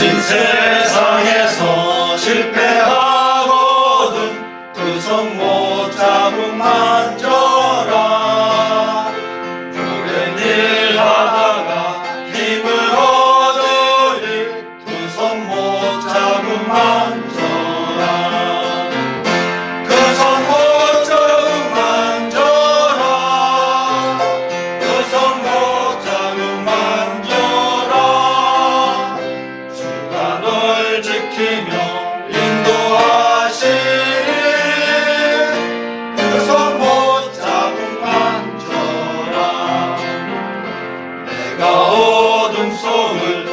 Вишенце за 지키며 인도하시니 그 손 못 잡은 반절아 내가 어둠 속을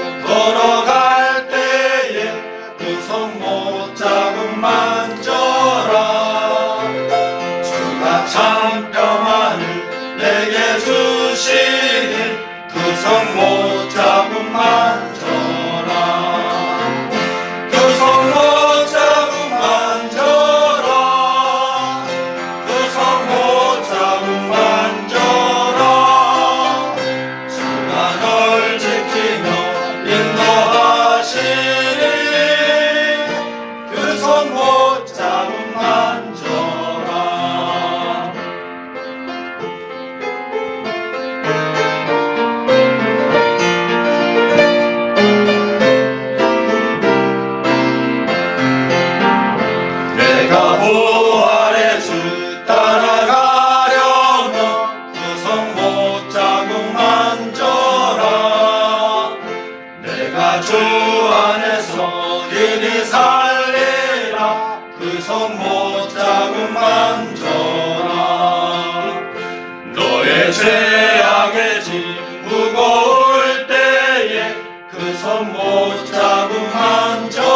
주 안에서 능히 살리라. 그 성못 작은 만져라 너의 죄악의 짐 무거울 때에 그 성못 작은 만져